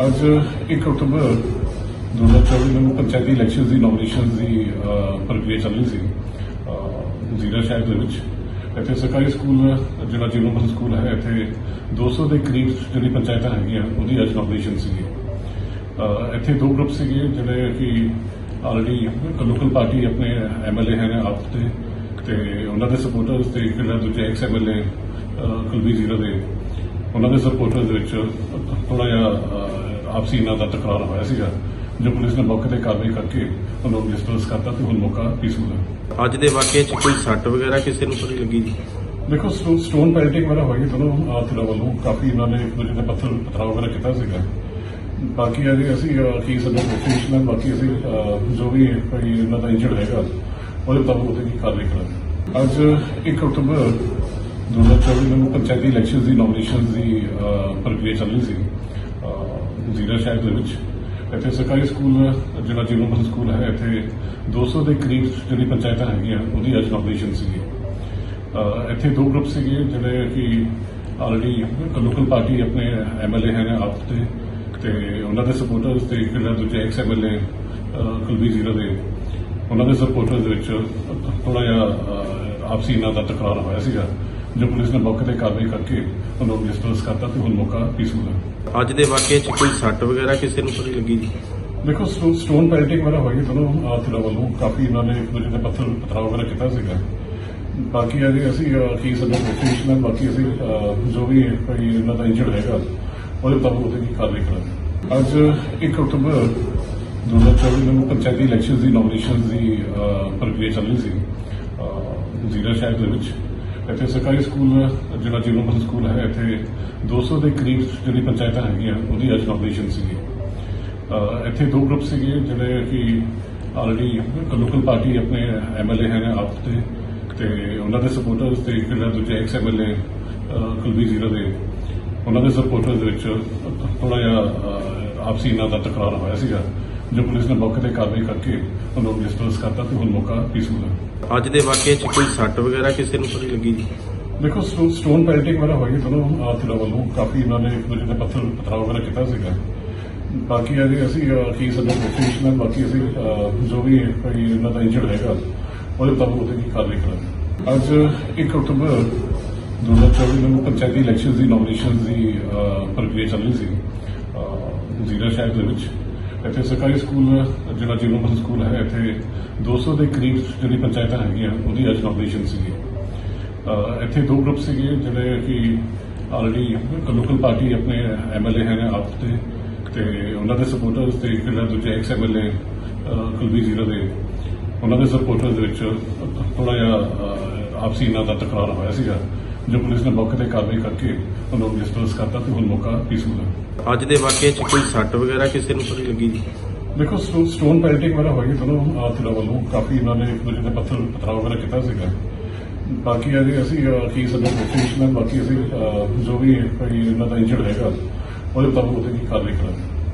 ਅੱਜ 1 ਅਕਤੂਬਰ 2024 ਨੂੰ ਪੰਚਾਇਤੀ ਇਲੈਕਸ਼ਨ ਦੀ ਨੋਮੀਨੇਸ਼ਨ ਦੀ ਪ੍ਰਕਿਰਿਆ ਚੱਲ ਰਹੀ ਸੀ ਜ਼ੀਰਾ ਸ਼ਹਿਰ ਦੇ ਵਿੱਚ। ਇੱਥੇ ਸਰਕਾਰੀ ਸਕੂਲ, ਜਿਹੜਾ ਜੀਵਨ ਸਕੂਲ ਹੈ, ਇੱਥੇ 200 ਦੇ ਕਰੀਬ ਜਿਹੜੀ ਪੰਚਾਇਤਾਂ ਹੈਗੀਆਂ, ਉਹਦੀ ਅੱਜ ਨੋਮੀਨੇਸ਼ਨ ਸੀਗੀ। ਇੱਥੇ ਦੋ ਗਰੁੱਪ ਸੀਗੇ, ਜਿਹੜੇ ਕਿ ਆਲਰੇਡੀ ਲੋਕਲ ਪਾਰਟੀ ਆਪਣੇ ਐਮਐਲਏ ਹਨ ਆਪ ਦੇ ਤੇ ਉਹਨਾਂ ਦੇ ਸਪੋਰਟਰਸ ਤੇ ਜਿਹੜਾ ਦੂਜੇ ਐਕਸ ਐਮਐਲਏ ਕੁਲਬੀਰ ਜ਼ੀਰਾ ਦੇ। ਉਹਨਾਂ ਦੇ ਸਪੋਰਟਰਸ ਦੇ ਵਿੱਚ ਥੋੜਾ ਜਿਹਾ ਆਪਸੀ ਇਹਨਾਂ ਦਾ ਤਕਰਾਰ ਹੋਇਆ ਸੀਗਾ ਜੋ ਪੁਲਿਸ ਨੇ ਮੌਕੇ ਤੇ ਕਾਰਵਾਈ ਕਰਕੇ ਉਹਨੂੰ ਡਿਸਪਰਸ ਕਰਤਾ ਤੇ ਹੁਣ ਮੌਕਾ ਪੀਸਫੁਲ ਹੈ। ਅੱਜ ਦੇ ਵਾਕਿਏ 'ਚ ਕੋਈ ਸੱਟ ਵਗੈਰਾ ਕਿਸੇ ਨੂੰ ਪਤਾ ਲੱਗੀ ਜੀ? ਦੇਖੋ ਸਟੋ- ਸਟੋਨ ਪੈਲਟਿੰਗ ਵਗੈਰਾ ਹੋਈ ਦੋਨੋਂ ਧਿਰਾਂ ਵੱਲੋਂ। ਕਾਫੀ ਇਹਨਾਂ ਨੇ ਇੱਕ ਦੂਜੇ ਦੇ ਪੱਥਰ ਪਥਰਾਵ ਵਗੈਰਾ ਕੀਤਾ ਸੀਗਾ। ਬਾਕੀ ਅਜੇ ਅਸੀਂ ਕੀ ਸਾਨੂੰ ਇਨਵੈਸਟੀਗੇਸ਼ਨ ਹੈ ਬਾਕੀ ਅਸੀਂ ਜੋ ਵੀ ਕੋਈ ਇਹਨਾਂ ਦਾ ਇੰਜਰਡ ਹੈਗਾ ਉਹਦੇ ਮੁਤਾਬਕ ਉਹਦੇ ਕੀ ਕਾਰਵਾਈ ਕਰਾਂਗੇ। ਅੱਜ 1 ਅਕਤੂਬਰ 2024 ਨੂੰ ਪੰਚਾਇਤੀ ਇਲੈਕਸ਼ਨ ਦੀ ਨੋਮੀਨੇਸ਼ਨ ਦੀ ਪ੍ਰਕਿਰਿਆ ਚੱਲ ਰਹੀ ਸੀ ਜ਼ੀਰਾ ਸ਼ਹਿਰ ਦੇ ਵਿੱਚ। ਇੱਥੇ ਸਰਕਾਰੀ ਸਕੂਲ, ਜਿਹੜਾ ਜੀਵਨ ਸਕੂਲ ਹੈ, ਇੱਥੇ 200 ਦੇ ਕਰੀਬ ਜਿਹੜੀ ਪੰਚਾਇਤਾਂ ਹੈਗੀਆਂ, ਉਹਦੀ ਅੱਜ ਨੋਮੀਨੇਸ਼ਨ ਸੀਗੀ। ਇੱਥੇ ਦੋ ਗਰੁੱਪ ਸੀਗੇ, ਜਿਹੜੇ ਕਿ ਆਲਰੇਡੀ ਲੋਕਲ ਪਾਰਟੀ ਆਪਣੇ ਐਮਐਲਏ ਹਨ ਆਪ ਦੇ ਤੇ ਉਹਨਾਂ ਦੇ ਸਪੋਰਟਰਸ ਤੇ ਜਿਹੜਾ ਦੂਜੇ ਐਕਸ ਐਮਐਲਏ ਕੁਲਬੀਰ ਜ਼ੀਰਾ ਦੇ। ਉਹਨਾਂ ਦੇ ਸਪੋਰਟਰਸ ਦੇ ਵਿੱਚ ਥੋੜਾ ਜਿਹਾ ਆਪਸੀ ਇਹਨਾਂ ਦਾ ਤਕਰਾਰ ਹੋਇਆ ਸੀਗਾ। ਜੋ ਪੁਲਿਸ ਨੇ ਮੌਕੇ ਤੇ ਕਾਰਵਾਈ ਕਰਕੇ ਉਹਨੂੰ ਡਿਸਪਰਸ ਕਰਤਾ ਤੇ ਹੁਣ ਮੌਕਾ ਪੀਸਫੁਲ ਹੈ ਅੱਜ ਦੇ ਵਾਕਿਏ 'ਚ ਕੋਈ ਸੱਟ ਵਗੈਰਾ ਕਿਸੇ ਨੂੰ ਪਤਾ ਲੱਗੀ ਜੀ? ਦੇਖੋ ਸਟੋ- ਸਟੋਨ ਪੈਲਟਿੰਗ ਵਗੈਰਾ ਹੋਈ ਦੋਨੋਂ ਧਿਰਾਂ ਵੱਲੋਂ। ਕਾਫੀ ਇਹਨਾਂ ਨੇ ਇੱਕ ਦੂਜੇ ਦੇ ਪੱਥਰ ਪਥਰਾਵ ਵਗੈਰਾ ਕੀਤਾ ਸੀਗਾ। ਬਾਕੀ ਅਜੇ ਅਸੀਂ ਕੀ ਸਾਨੂੰ ਇਨਵੈਸਟੀਗੇਸ਼ਨ ਹੈ ਬਾਕੀ ਅਸੀਂ ਜੋ ਵੀ ਕੋਈ ਇਹਨਾਂ ਦਾ ਇੰਜਰਡ ਹੈਗਾ ਉਹਦੇ ਮੁਤਾਬਕ ਉਹਦੇ ਕੀ ਕਾਰਵਾਈ ਕਰਾਂਗੇ। ਅੱਜ 1 ਅਕਤੂਬਰ 2024 ਨੂੰ ਪੰਚਾਇਤੀ ਇਲੈਕਸ਼ਨ ਦੀ ਨੋਮੀਨੇਸ਼ਨ ਦੀ ਪ੍ਰਕਿਰਿਆ ਚੱਲ ਰਹੀ ਸੀ ਜ਼ੀਰਾ ਸ਼ਹਿਰ ਦੇ ਵਿੱਚ। ਇੱਥੇ ਸਰਕਾਰੀ ਸਕੂਲ, ਜਿਹੜਾ ਜੀਵਨ ਸਕੂਲ ਹੈ, ਇੱਥੇ 200 ਦੇ ਕਰੀਬ ਜਿਹੜੀ ਪੰਚਾਇਤਾਂ ਹੈਗੀਆਂ, ਉਹਦੀ ਅੱਜ ਨੋਮੀਨੇਸ਼ਨ ਸੀਗੀ। ਇੱਥੇ ਦੋ ਗਰੁੱਪ ਸੀਗੇ, ਜਿਹੜੇ ਕਿ ਆਲਰੇਡੀ ਲੋਕਲ ਪਾਰਟੀ ਆਪਣੇ ਐਮਐਲਏ ਹਨ ਆਪ ਦੇ ਤੇ ਉਹਨਾਂ ਦੇ ਸਪੋਰਟਰਸ ਤੇ ਜਿਹੜਾ ਦੂਜੇ ਐਕਸ ਐਮਐਲਏ ਕੁਲਬੀਰ ਜ਼ੀਰਾ ਦੇ। ਉਹਨਾਂ ਦੇ ਸਪੋਰਟਰਸ ਦੇ ਵਿੱਚ ਥੋੜਾ ਜਿਹਾ ਆਪਸੀ ਇਹਨਾਂ ਦਾ ਟਕਰਾਰ ਹੋਇਆ ਸੀਗਾ। ਜੋ ਪੁਲਿਸ ਨੇ ਮੌਕੇ ਤੇ ਕਾਰਵਾਈ ਕਰਕੇ ਉਹਨੂੰ ਡਿਸਪਰਸ ਕਰਤਾ ਤੇ ਹੁਣ ਮੌਕਾ ਪੀਸਫੁਲ ਹੈ ਅੱਜ ਦੇ ਵਾਕਿਏ 'ਚ ਕੋਈ ਸੱਟ ਵਗੈਰਾ ਕਿਸੇ ਨੂੰ ਪਤਾ ਲੱਗੀ? ਜੀ ਦੇਖੋ ਸਟੋ- ਸਟੋਨ ਪੈਲਟਿੰਗ ਵਗੈਰਾ ਹੋਈ ਦੋਨੋਂ ਅਹ, ਧਿਰਾਂ ਵੱਲੋਂ ਕਾਫੀ ਇਹਨਾਂ ਨੇ ਇੱਕ ਦੂਜੇ ਦੇ ਪੱਥਰ ਪਥਰਾਵ ਵਗੈਰਾ ਕੀਤਾ ਸੀਗਾ। ਬਾਕੀ ਅਜੇ ਅਸੀਂ ਕੀ ਸਾਨੂੰ ਇਨਵੈਸਟੀਗੇਸ਼ਨ ਹੈ ਬਾਕੀ ਅਸੀਂ ਅਹ, ਜੋ ਵੀ ਕੋਈ ਇਹਨਾਂ ਦਾ ਇੰਜਰਡ ਹੈਗਾ ਉਹਦੇ ਮੁਤਾਬਕ ਉਹਦੇ ਕੀ ਕਾਰਵਾਈ ਕਰਾਂਗੇ। ਅੱਜ 1 ਅਕਤੂਬਰ 2024 ਨੂੰ ਪੰਚਾਇਤੀ ਇਲੈਕਸ਼ਨ ਦੀ ਨੋਮੀਨੇਸ਼ਨ ਦੀ ਅਹ, ਪ੍ਰਕਿਰਿਆ ਚੱਲ ਰਹੀ ਸੀ ਅਹ, ਜ਼ੀਰਾ ਸ਼ਹਿਰ ਦੇ ਵਿੱਚ। ਇੱਥੇ ਸਰਕਾਰੀ ਸਕੂਲ, ਜਿਹੜਾ ਜੀਵਨ ਸਕੂਲ ਹੈ, ਇੱਥੇ 200 ਦੇ ਕਰੀਬ ਜਿਹੜੀ ਪੰਚਾਇਤਾਂ ਹੈਗੀਆਂ, ਉਹਦੀ ਅੱਜ ਨੋਮੀਨੇਸ਼ਨ ਸੀਗੀ। ਇੱਥੇ ਦੋ ਗਰੁੱਪ ਸੀਗੇ, ਜਿਹੜੇ ਕਿ ਆਲਰੇਡੀ ਲੋਕਲ ਪਾਰਟੀ ਆਪਣੇ ਐਮਐਲਏ ਹਨ ਆਪ ਦੇ ਤੇ ਉਹਨਾਂ ਦੇ ਸਪੋਰਟਰਸ ਤੇ ਜਿਹੜਾ ਦੂਜੇ ਐਕਸ ਐਮਐਲਏ ਕੁਲਬੀਰ ਜ਼ੀਰਾ ਦੇ। ਉਹਨਾਂ ਦੇ ਸਪੋਰਟਰਸ ਦੇ ਵਿੱਚ ਥੋੜਾ ਜਿਹਾ ਆਪਸੀ ਇਹਨਾਂ ਦਾ ਤਕਰਾਰ ਹੋਇਆ ਸੀਗਾ। ਜੋ ਪੁਲਿਸ ਨੇ ਮੌਕੇ ਤੇ ਕਾਰਵਾਈ ਕਰਕੇ ਉਹਨੂੰ ਡਿਸਪਰਸ ਕਰਤਾ ਤੇ ਹੁਣ ਮੌਕਾ ਪੀਸਫੁਲ ਹੈ ਅੱਜ ਦੇ ਵਾਕਿਏ 'ਚ ਕੋਈ ਸੱਟ ਵਗੈਰਾ ਕਿਸੇ ਨੂੰ ਪਤਾ ਲੱਗੀ ਜੀ? ਦੇਖੋ ਸਟੋ- ਸਟੋਨ ਪੈਲਟਿੰਗ ਵਗੈਰਾ ਹੋਈ ਦੋਨੋਂ ਧਿਰਾਂ ਵੱਲੋਂ ਕਾਫੀ ਇਹਨਾਂ ਨੇ ਇੱਕ ਦੂਜੇ ਦੇ ਪੱਥਰ ਪਥਰਾਵ ਵਗੈਰਾ ਕੀਤਾ ਸੀਗਾ। ਬਾਕੀ ਅਜੇ ਅਸੀਂ ਕੀ ਇਨਵੈਸਟੀਗੇਸ਼ਨ ਹੈ ਬਾਕੀ ਅਸੀਂ ਅਹ, ਜੋ ਵੀ ਕੋਈ ਇਹਨਾਂ ਦਾ ਇੰਜਰਡ ਹੈਗਾ ਉਹਦੇ ਮੁਤਾਬਕ ਉਹਦੇ ਕੀ ਕਾਰਵਾਈ ਕਰਾਂਗੇ।